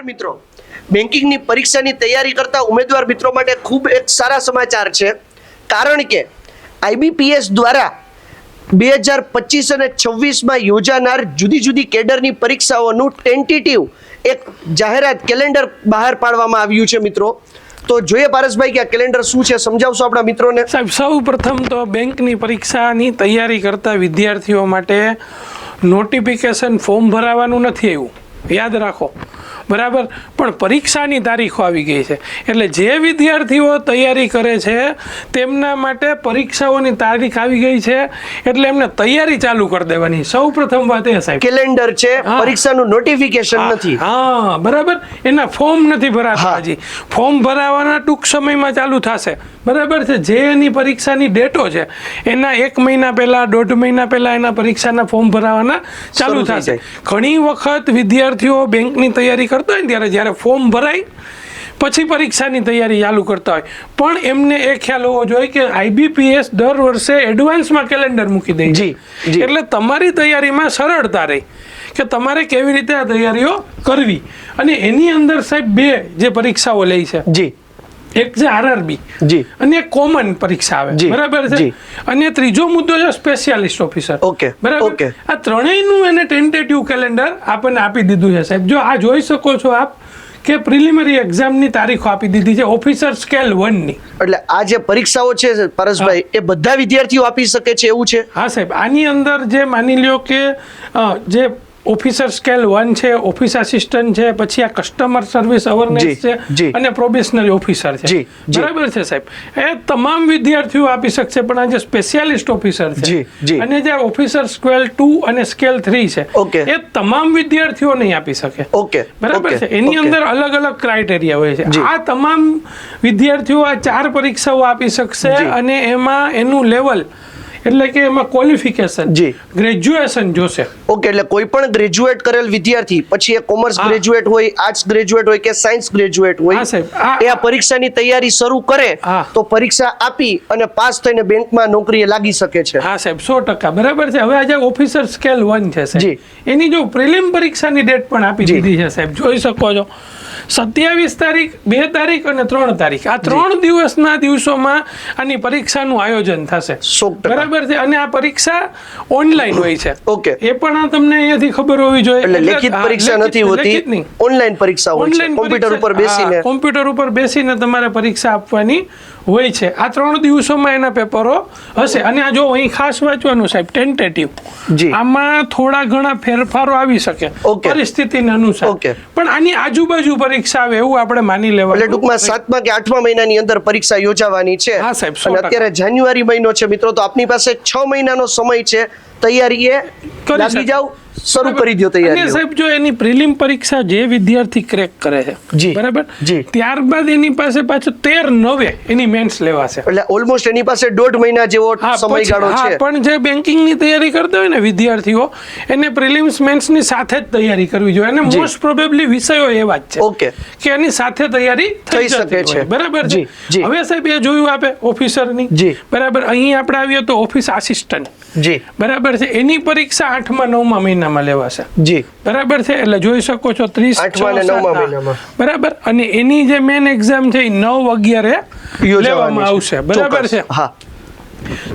નમસ્કાર મિત્રો. બેન્કિંગની પરીક્ષાની તૈયારી કરતા ઉમેદવાર મિત્રો માટે ખૂબ એક સારા સમાચાર છે. કારણ કે આઈબીપીએસ દ્વારા બે હજાર પચીસ અને છવ્વીસમાં યોજાનાર જુદી જુદી કેડરની પરીક્ષાઓનું ટેન્ટેટિવ એક જાહેરાત કેલેન્ડર બહાર પાડવામાં આવ્યું છે મિત્રો. તો જોઈએ પારસભાઈ કે આ કેલેન્ડર શું છે સમજાવશો આપણા મિત્રોને? સાહેબ સૌ પ્રથમ તો બેંકની પરીક્ષાની તૈયારી કરતા વિદ્યાર્થીઓ માટે નોટિફિકેશન ફોર્મ ભરાવાનું નથી આવ્યું. યાદ રાખો બરાબર? પણ પરીક્ષાની તારીખો આવી ગઈ છે. એટલે જે વિદ્યાર્થીઓ તૈયારી કરે છે તેમના માટે પરીક્ષાઓની તારીખ આવી ગઈ છે એટલે એમને તૈયારી ચાલુ કરી દેવાની. સૌ પ્રથમ વાત એ સાહેબ. કેલેન્ડર છે પરીક્ષાનું નોટિફિકેશન નથી. હા બરાબર? એના ફોર્મ નથી ભરાતા. હજી. ફોર્મ ભરાવાના ટૂંક સમયમાં ચાલુ થશે. બરાબર છે? જે એની પરીક્ષાની ડેટો છે એના એક મહિના પહેલા દોઢ મહિના પહેલા એના પરીક્ષાના ફોર્મ ભરાવાના ચાલુ થશે. ઘણી વખત વિદ્યાર્થીઓ બેંકની તૈયારી કરતા હોય ને ત્યારે જ્યારે ફોર્મ ભરાય પછી પરીક્ષાની તૈયારી ચાલુ કરતા હોય. પણ એમને એ ખ્યાલ હોવો જોઈએ કે આઈબીપીએસ દર વર્ષે એડવાન્સમાં કેલેન્ડર મૂકી દે જી. એટલે તમારી તૈયારીમાં સરળતા રહી કે તમારે કેવી રીતે આ તૈયારીઓ કરવી. અને એની અંદર સાહેબ બે જે પરીક્ષાઓ લે છે. જી. એક છે આરઆરબી જી. અને એક કોમન પરીક્ષા આવે. બરાબર છે? અને ત્રીજો મુદ્દો છે સ્પેશિયાલિસ્ટ ઓફિસર ઓકે, બરાબર? ઓકે. આ ત્રણેયનું એને ટેન્ટેટિવ કેલેન્ડર આપણને આપી દીધું છે સાહેબ. જો આ જોઈ શકો છો આપ કે પ્રિલિમરી એક્ઝામની તારીખો આપી દીધી છે ઓફિસર સ્કેલ વનની એટલે આ જે પરીક્ષાઓ છે પરેશભાઈ એ બધા વિદ્યાર્થીઓ આપી શકે છે એવું છે? હા સાહેબ. આની અંદર જે માની લ્યો કે જે ઓફિસર સ્કેલ વન છે ઓફિસ આસિસ્ટન્ટ છે પછી આ કસ્ટમર સર્વિસ અવેરનેસ છે અને પ્રોબેશનરી ઓફિસર છે. બરાબર છે સાહેબ? એ તમામ વિદ્યાર્થીઓ આપી શકશે પણ આ જે સ્પેશિયાલિસ્ટ ઓફિસર છે. અને જે ઓફિસર સ્કેલ ટુ અને સ્કેલ થ્રી છે ઓકે. એ તમામ વિદ્યાર્થીઓ નહીં આપી શકે. ઓકે બરાબર છે? એની અંદર અલગ અલગ ક્રાઇટેરિયા હોય છે. આ તમામ વિદ્યાર્થીઓ આ ચાર પરીક્ષાઓ આપી શકશે અને એમાં એનું લેવલ એટલે કે એમાં ક્વોલિફિકેશન જી. ગ્રેજ્યુએશન જોશે. ઓકે એટલે કોઈ પણ ગ્રેજ્યુએટ કરેલ વિદ્યાર્થી પછી એ કોમર્સ ગ્રેજ્યુએટ હોય આર્ટ્સ ગ્રેજ્યુએટ હોય કે સાયન્સ ગ્રેજ્યુએટ હોય એ આ પરીક્ષાની તૈયારી શરૂ કરે તો પરીક્ષા આપી અને પાસ થઈને બેંકમાં નોકરીએ લાગી શકે છે. હા સાહેબ સો ટકા. બરાબર છે? હવે આજે ઓફિસર સ્કેલ વન છે. સાહેબ. એની જો પ્રિલિમ પરીક્ષાની ડેટ પણ આપી. દીધી છે સાહેબ. જોઈ શકો છો. સત્યાવીસ તારીખ બે તારીખ અને ત્રણ તારીખ. આ ત્રણ દિવસના દિવસોમાં આની પરીક્ષાનું આયોજન થશે. બરાબર છે? અને આ પરીક્ષા ઓનલાઈન હોય છે. ઓકે. એ પણ આ તમને અહીંયાથી ખબર હોવી જોઈએ. એટલે લેખિત પરીક્ષા નથી હોતી. ઓનલાઈન પરીક્ષા હોય છે. કોમ્પ્યુટર ઉપર બેસીને. કોમ્પ્યુટર ઉપર બેસીને તમારે પરીક્ષા આપવાની હોય છે. આ ત્રણ દિવસોમાં એના પેપરો હશે. અને આ જો અહીં ખાસ વાંચવાનું સાહેબ ટેન્ટેટિવ. આમાં થોડા ઘણા ફેરફારો આવી શકે. પરિસ્થિતિને અનુસાર. પણ આની આજુબાજુ પરીક્ષા આવે એવું આપણે માની એટલે ટૂંકમાં સાતમા કે આઠમા મહિનાની અંદર પરીક્ષા યોજાવાની છે. હા, સાહેબ, અને અત્યારે જાન્યુઆરી મહિનો છે મિત્રો તો આપની પાસે છ મહિનાનો સમય છે. તૈયારી એ કરી જાવ શરૂ કરી દો તૈયારી સાહેબ જો એની પ્રિલિમ પરીક્ષા જે વિદ્યાર્થી ક્રેક કરે છે જી. બરાબર? જી. ત્યારબાદ એની પાસે પાછો તેર નવે એની મેન્સ લેવાશે. એટલે ઓલમોસ્ટ એની પાસે દોઢ મહિના જેવો સમયગાળો છે. પણ જે બેન્કિંગની તૈયારી કરતા હોય ને વિદ્યાર્થીઓ એને પ્રિલિમ્સ મેન્સની સાથે જ તૈયારી કરવી જોઈએ. અને મોસ્ટ પ્રોબેબલી વિષયો એવા જ છે ઓકે. કે એની સાથે તૈયારી થઈ શકે છે. બરાબર જી. હવે સાહેબ એ જોયું આપે ઓફિસરની? જી. બરાબર અહીં આપણે આવીએ તો ઓફિસ આસિસ્ટન્ટ. જી. બરાબર છે? એની પરીક્ષા આઠમા નવમા મહિનામાં લેવાશે જી. બરાબર છે? એટલે જોઈ શકો છો ત્રીસ. બરાબર? અને એની જે મેન એક્ઝામ છે એ નવ અગિયારે લેવામાં આવશે. બરાબર છે? હા.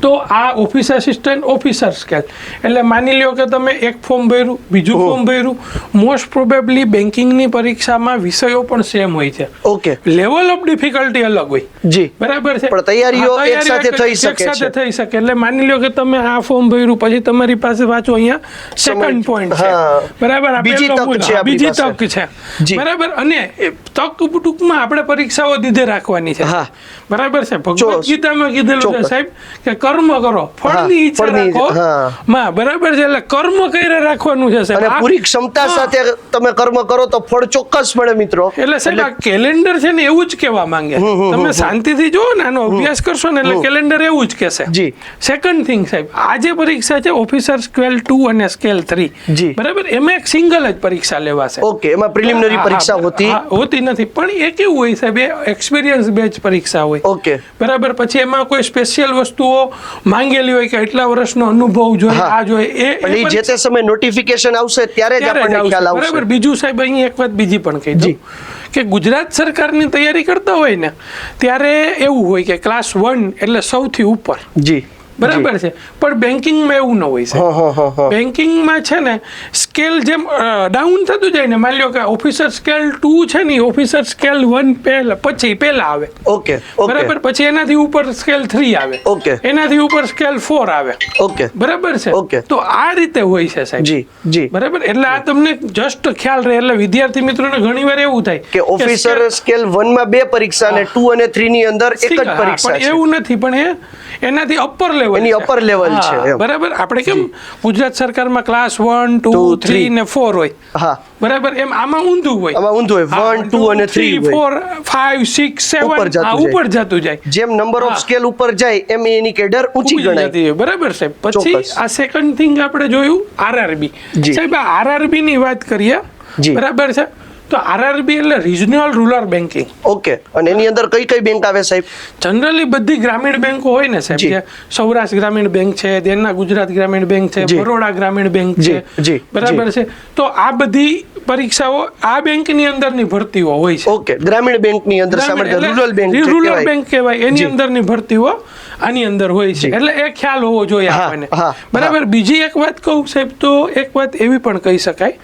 તો આ ઓફિસ આસિસ્ટન્ટ ઓફિસર સ્કેલ એટલે માની લ્યો કે તમે એક ફોર્મ ભર્યું બીજું ફોર્મ ભર્યું મોસ્ટ પ્રોબેબલી બેન્કિંગની પરીક્ષામાં વિષયો પણ સેમ હોય છે. ઓકે લેવલ ઓફ ડિફિકલ્ટી અલગ હોય. જી. બરાબર છે? પણ તૈયારીઓ એક સાથે થઈ શકે એક સાથે. થઈ શકે. એટલે માની લ્યો કે તમે આ ફોર્મ ભર્યું પછી તમારી પાસે વાંચો અહીંયા સેકન્ડ પોઈન્ટ છે. બરાબર? બીજી તક છે બીજી તક છે. બરાબર? અને તક ટૂંકમાં આપણે પરીક્ષાઓ દીધે રાખવાની છે. હા. બરાબર છે? ભગવદ ગીતામાં કીધેલું છે સાહેબ કે કર્મ કરો. ફળની ઈચ્છા રાખો. માં બરાબર છે એટલે કર્મ કઈ રાખવાનું છે અને પૂરી ક્ષમતા સાથે તમે કર્મ કરો તો ફળ ચોક્કસ મળે મિત્રો. એટલે સાહેબ આ કેલેન્ડર છે ને એવું જ કહેવા માંગે. તમે શાંતિથી જુઓ ને આનો અભ્યાસ કરશો ને એટલે કેલેન્ડર એવું જ કહેશે. જી. સેકન્ડ થિંગ સાહેબ આ જે પરીક્ષા છે ઓફિસર સ્કેલ ટુ અને સ્કેલ થ્રી જી. બરાબર? એમાં એક સિંગલ જ પરીક્ષા લેવાશે. ઓકે એમાં પ્રિલિમિનરી પરીક્ષા હોતી? હોતી નથી પણ એ કેવું હોય સાહેબ એક્સપિરિયન્સ બેચ પરીક્ષા હોય. ઓકે. બરાબર? પછી એમાં કોઈ સ્પેશિયલ વસ્તુ વસ્તુઓ માંગેલી હોય કે એટલા વર્ષનો અનુભવ જોઈએ આ જોઈએ એ- જે તે સમય નોટિફિકેશન આવશે ત્યારે જ આપણને ખ્યાલ આવશે. બરાબર? બીજું સાહેબ અહીં એક વાત બીજી પણ કહી જી. દઉં કે ગુજરાત સરકારની તૈયારી કરતા હોય ને ત્યારે એવું હોય કે ક્લાસ વન એટલે સૌથી ઉપર. જી. બરાબર છે. પણ બેન્કિંગમાં એવું ન હોય છે બેન્કિંગમાં છે ને સ્કેલ જેમ ડાઉન થતું જાય ને માની લો કે ઓફિસર સ્કેલ ટુ છે ને ઓફિસર સ્કેલ વન પહેલા પછી પહેલા આવે. ઓકે બરાબર? પછી એનાથી ઉપર સ્કેલ થ્રી આવે. ઓકે. એનાથી ઉપર સ્કેલ ફોર આવે. ઓકે. બરાબર છે? ઓકે. તો આ રીતે હોય છે સાહેબ. જી જી. બરાબર? એટલે આ તમને જસ્ટ ખ્યાલ રહે. એટલે વિદ્યાર્થી મિત્રોને ઘણીવાર એવું થાય કે ઓફિસર સ્કેલ વનમાં બે પરીક્ષા અને ટુ અને થ્રી ની અંદર એક જ પરીક્ષા એવું નથી પણ એ એનાથી અપર લેવલ એની અપર લેવલ છે, બરાબર? આપણે કેમ ગુજરાત સરકારમાં class one two Two, three three. ને 4 હોય. હા. બરાબર? એમ આમાં ઊંધું હોય. આમાં ઊંધું હોય. હા, One, two અને three હોય. ફોર ફાઈવ સિક્સ સેવન ઉપર જતું જાય. ઉપર જતું જાય. જેમ નંબર ઓફ સ્કેલ ઉપર જાય એમ એની કેડર ઊંચી ગણાય. બરાબર સાહેબ? પછી આ સેકન્ડ થિંગ આપણે જોયું આરઆરબી સાહેબ આરઆરબી ની વાત કરીએ. બરાબર છે? તો આરઆરબી એટલે રિજનલ રૂરલ બેન્કિંગ ઓકે અને એની અંદર કઈ કઈ બેંક આવે સાહેબ? જનરલી બધી ગ્રામીણ બેંકો હોય ને સાહેબ જે. સૌરાષ્ટ્ર ગ્રામીણ બેંક છે દેના ગુજરાત ગ્રામીણ બેંક છે બરોડા ગ્રામીણ બેંક છે બરાબર છે? તો આ બધી પરીક્ષાઓ આ બેંકની અંદરની ભરતીઓ હોય છે. ઓકે ગ્રામીણ બેંકની અંદર રૂરલ બેંક રૂરલ. બેંક કહેવાય. એની. અંદરની ભરતીઓ આની અંદર હોય છે. એટલે એ ખ્યાલ હોવો જોઈએ આપણને. બરાબર? બીજી એક વાત કહું સાહેબ તો એક વાત એવી પણ કહી શકાય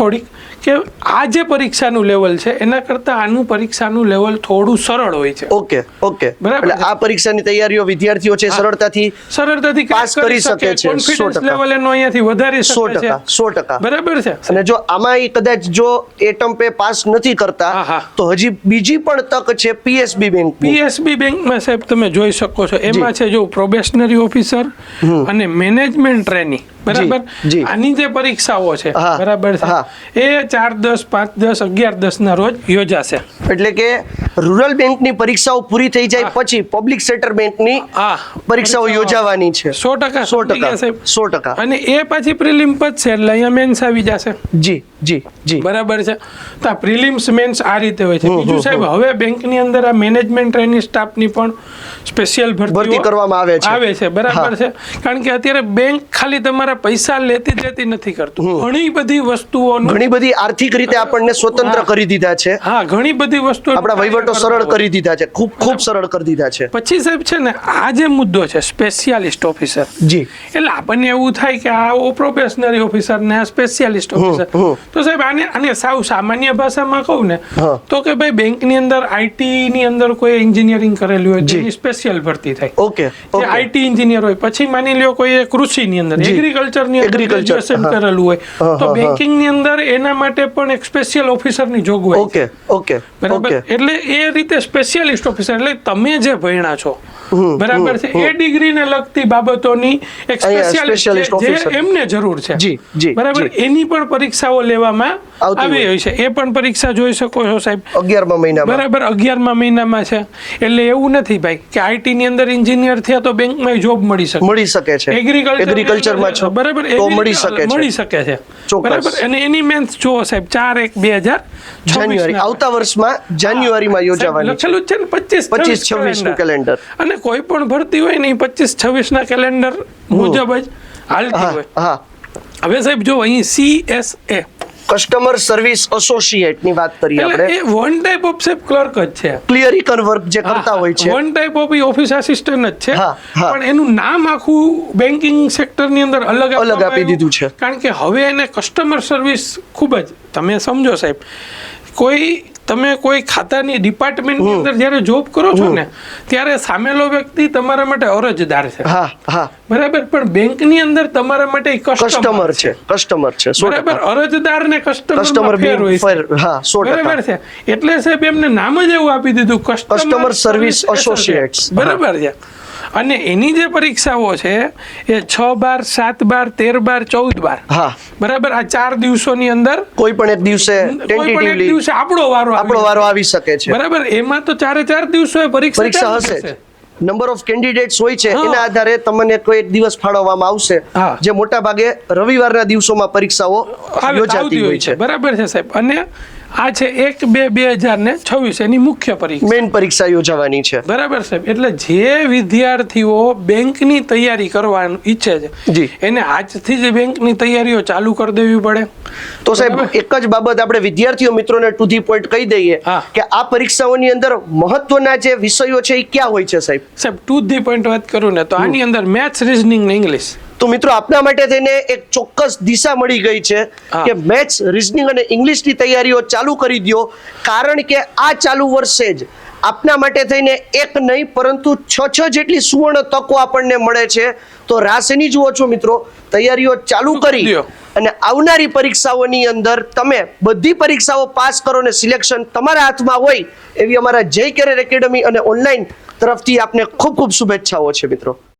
થોડીક. કે આ જે પરીક્ષાનું લેવલ છે એના કરતાં આનું પરીક્ષાનું લેવલ થોડું સરળ હોય છે. Okay okay. બરાબર આ પરીક્ષાની તૈયારીઓ વિદ્યાર્થીઓ છે સરળતાથી સરળતાથી પાસ કરી શકે છે, કોન્ફિડન્સ લેવલ એનો અહીંયાથી વધારે સો શકે છે. ટકા સો ટકા. બરાબર છે. અને જો આમાં એ કદાચ જો એટમ પે પાસ નથી કરતા. તો હજી બીજી પણ તક છે પીએસબી બેંક પીએસબી બેંકમાં સાહેબ તમે જોઈ શકો છો. એમાં છે જો પ્રોબેશનરી ઓફિસર અને મેનેજમેન્ટ ટ્રેનિંગ બરાબર? આની જે પરીક્ષાઓ છે બરાબર છે? એ ચાર દસ પાંચ દસ અગિયાર દસ ના રોજ યોજાશે. એટલે કે રૂરલ બેંકની પરીક્ષાઓ પૂરી થઈ જાય પછી પબ્લિક સેક્ટર બેંકની પરીક્ષાઓ યોજાવાની છે. સો ટકા સો ટકા. સાહેબ. સો ટકા. અને એ પછી પ્રિલિમ છે એટલે અહીંયા મેન્સ આવી જશે. જી જી જી. બરાબર છે? તો આ પ્રિલિમ્સ મેન્સ આ રીતે હોય છે. બીજું સાહેબ હવે બેંકની અંદર આ મેનેજમેન્ટ ટ્રેનિંગ સ્ટાફની પણ સ્પેશિયલ ભરતી કરવામાં આવે છે. આવે છે. બરાબર છે? કારણ કે અત્યારે બેંક ખાલી તમારા પૈસા લેતી જ નથી કરતું. ઘણી બધી વસ્તુઓનું ઘણી બધી આર્થિક રીતે આપણને સ્વતંત્ર કરી દીધા છે. હા ઘણી બધી વસ્તુ આપણા વહીવટો સરળ કરી દીધા છે. ખૂબ ખૂબ સરળ કરી દીધા છે. પછી સાહેબ છે ને આ જે મુદ્દો છે સ્પેશિયાલિસ્ટ ઓફિસર જી. એટલે આપણને એવું થાય કે આ પ્રોફેશનરી ઓફિસર ને સ્પેશિયાલિસ્ટ ઓફિસર તો સાહેબ આને આને સાવ સામાન્ય ભાષામાં કહું ને તો કે ભાઈ બેંકની અંદર આઈટી ની અંદર કોઈ એન્જિનિયરિંગ કરેલું હોય જેની સ્પેશિયલ ભરતી થાય. ઓકે આઈટી એન્જિનિયર હોય પછી માની લ્યો કોઈ કૃષિ ની અંદર એગ્રીકલ્ચર ની અંદર Agriculture, ગ્રેજ્યુએશન હા. કરેલું હોય. તો બેન્કિંગની બેંકિંગની અંદર એના માટે પણ એક સ્પેશિયલ ઓફિસરની જોગવાઈ ઓકે ઓકે બરાબર? એટલે એ રીતે સ્પેશિયાલિસ્ટ ઓફિસર એટલે તમે જે ભણ્યા છો બરાબર છે? એ ડિગ્રીને લગતી બાબતોની એક સ્પેશિયાલિસ્ટ જે એમને જરૂર છે. જી, જી, બરાબર? એની પણ પરીક્ષાઓ લેવામાં આવી હોય. છે. એ પણ પરીક્ષા જોઈ શકો છો સાહેબ. અગિયારમા મહિનામાં. બરાબર અગિયારમા મહિનામાં છે. એટલે એવું નથી ભાઈ કે આઈટી ની અંદર એન્જિનિયર થયા તો બેંકમાં જોબ મળી શકે. મળી શકે છે. એગ્રીકલ્ચર એગ્રીકલ્ચરમાં છો બરાબર તો મળી શકે છે. મળી શકે છે. બરાબર? અને એની મેન્સ જુઓ સાહેબ ચાર એક બે હજાર જાન્યુઆરી. આવતા વર્ષમાં જાન્યુઆરીમાં યોજાવાની છે. લખેલું જ છે ને પચીસ 25, 26 નું કેલેન્ડર અને કોઈ પણ ભરતી હોય ને પચીસ છવ્વીસ ના કેલેન્ડર મુજબ જ હાલતી હોય. હા. હવે સાહેબ જો અહીં C S A customer service એસોસિએટની વાત કરીએ આપણે. એ વન ટાઈપ ઓફ સેફ ક્લર્ક જ છે. ક્લિયરિકલ વર્ક જે કરતા હોય છે. One type of office assistant જ છે. પણ એનું નામ આખું બેન્કિંગ સેક્ટરની અંદર અલગ અલગ આપી દીધું છે. કારણ કે હવે એને કસ્ટમર સર્વિસ ખૂબ જ તમે સમજો સાહેબ કોઈ તમે કોઈ ખાતાની ડિપાર્ટમેન્ટની અંદર જ્યારે જોબ કરો છો ને ત્યારે સામેલો વ્યક્તિ તમારા માટે અરજદાર છે. હા હા. બરાબર? પણ બેંકની અંદર તમારા માટે કસ્ટમર છે. કસ્ટમર છે બરાબર? અરજદાર ને કસ્ટમર ફેર હોય હા, બરાબર છે? એટલે સાહેબ એમને નામ જ એવું આપી દીધું. કસ્ટમર સર્વિસ એસોસિએટ્સ બરાબર છે? અને એની જે પરીક્ષાઓ છે એ છ બાર સાત બાર તેર બાર ચૌદ બાર. હા. બરાબર? આ ચાર દિવસોની અંદર કોઈ પણ એક દિવસે કોઈ પણ એક દિવસે આપણો વારો આપણો વારો આવી શકે છે. બરાબર? એમાં તો ચારે ચાર દિવસો પરીક્ષા હશે. નંબર ઓફ કેન્ડિડેટ્સ હોય છે એના આધારે તમને કોઈ એક દિવસ ફાળવવામાં આવશે. જે મોટા ભાગે રવિવારના દિવસોમાં પરીક્ષાઓ યોજાતી હોય છે. બરાબર છે સાહેબ. અને આ છે એક બે બે હજાર ને છવ્વીસ એની મુખ્ય પરીક્ષા. મેઇન પરીક્ષા યોજાવાની છે. બરાબર સાહેબ એટલે જે વિદ્યાર્થીઓ બેંકની તૈયારી કરવાનું ઈચ્છે છે જી. એને આજથી જ બેંકની તૈયારીઓ ચાલુ કરી દેવી પડે. તો સાહેબ એક જ બાબત આપણે વિદ્યાર્થીઓ મિત્રોને ટુ ધી પોઈન્ટ કહી દઈએ કે આ પરીક્ષાઓની અંદર મહત્વના જે વિષયો છે એ ક્યાં હોય છે સાહેબ? સાહેબ ટુ ધી પોઈન્ટ વાત કરું ને તો આની અંદર મેથ્સ રીઝનિંગ ને ઇંગ્લિશ તો મિત્રો આપના માટે થઈને એક ચોક્કસ દિશા મળી ગઈ છે કે મેથ્સ રિઝનિંગ અને ઇંગ્લિશની તૈયારીઓ ચાલુ કરી દો કારણ કે આ ચાલુ વર્ષે જ આપના માટે થઈને એક નહીં પરંતુ છ છ જેટલી સુવર્ણ તકો આપણને મળે છે. તો રાશેની જુઓ છો મિત્રો તૈયારીઓ ચાલુ કરી. અને આવનારી પરીક્ષાઓની અંદર તમે બધી પરીક્ષાઓ પાસ કરો ને સિલેક્શન તમારા હાથમાં હોય એવી અમારા જય કેરિયર એકેડમી અને ઓનલાઈન તરફથી આપને ખૂબ ખૂબ શુભેચ્છાઓ છે મિત્રો.